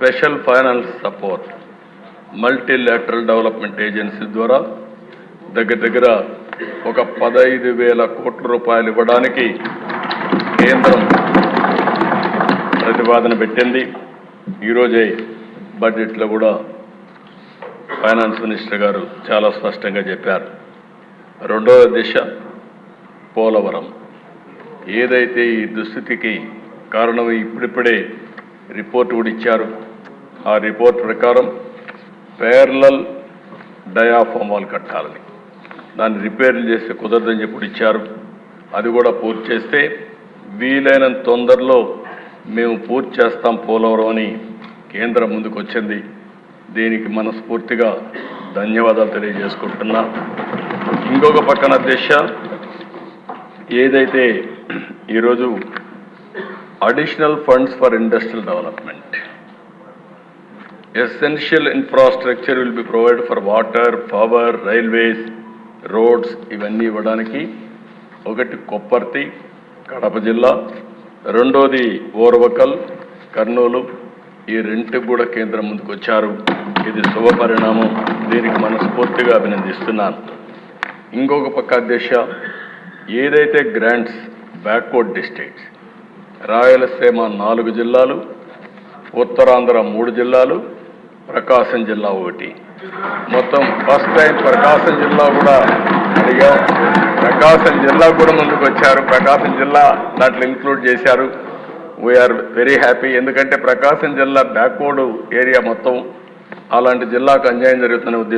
Special finance support multilateral development agency ద్వారా దగ్గర దగ్గర ఒక పదహైదు వేల కోట్ల రూపాయలు ఇవ్వడానికి కేంద్రం ప్రతిపాదన పెట్టింది. ఈరోజే బడ్జెట్లో కూడా ఫైనాన్స్ మినిస్టర్ గారు చాలా స్పష్టంగా చెప్పారు. రెండవ దిశ పోలవరం. ఏదైతే ఈ దుస్థితికి కారణం ఇప్పుడిప్పుడే రిపోర్ట్ కూడా ఇచ్చారు. ఆ రిపోర్ట్ ప్రకారం పేర్లల్ డయాఫామ్ వాల్ కట్టాలని. దాన్ని రిపేర్లు చేస్తే కుదరదని చెప్పి ఇచ్చారు. అది కూడా పూర్తి చేస్తే వీలైనంత తొందరలో మేము పూర్తి చేస్తాం పోలవరం అని కేంద్రం ముందుకు వచ్చింది. దీనికి మనస్ఫూర్తిగా ధన్యవాదాలు తెలియజేసుకుంటున్నా. ఇంకొక పక్కన దిశ ఏదైతే ఈరోజు additional funds for industrial development essential infrastructure will be provide for water power railways roads ఇవన్నీ ఇవ్వడానికి ఒకటి కొప్పర్తి కడప జిల్లా. రెండోది ఓర్వకల్ కర్నూలు. ఈ రెంటికి కూడా కేంద్రం ముందుకు వచ్చారు. ఇది శుభ పరిణామం. దీనికి మనస్ఫూర్తిగా అభినందిస్తున్నాను. ఇంకొక పక్క అధ్యక్ష ఏదైతే గ్రాంట్స్ బ్యాక్వర్డ్ డిస్ట్రిక్ట్స్ రాయలసీమ నాలుగు జిల్లాలు ఉత్తరాంధ్ర మూడు జిల్లాలు ప్రకాశం జిల్లా ఒకటి. మొత్తం ఫస్ట్ టైం ప్రకాశం జిల్లా కూడా అడిగాం ప్రకాశం జిల్లా కూడా ముందుకు వచ్చారు ప్రకాశం జిల్లా దాంట్లో ఇంక్లూడ్ చేశారు. వీఆర్ వెరీ హ్యాపీ ఎందుకంటే ప్రకాశం జిల్లా బ్యాక్వర్డ్ ఏరియా మొత్తం. అలాంటి జిల్లాకు అన్యాయం జరుగుతున్న ఉద్దేశం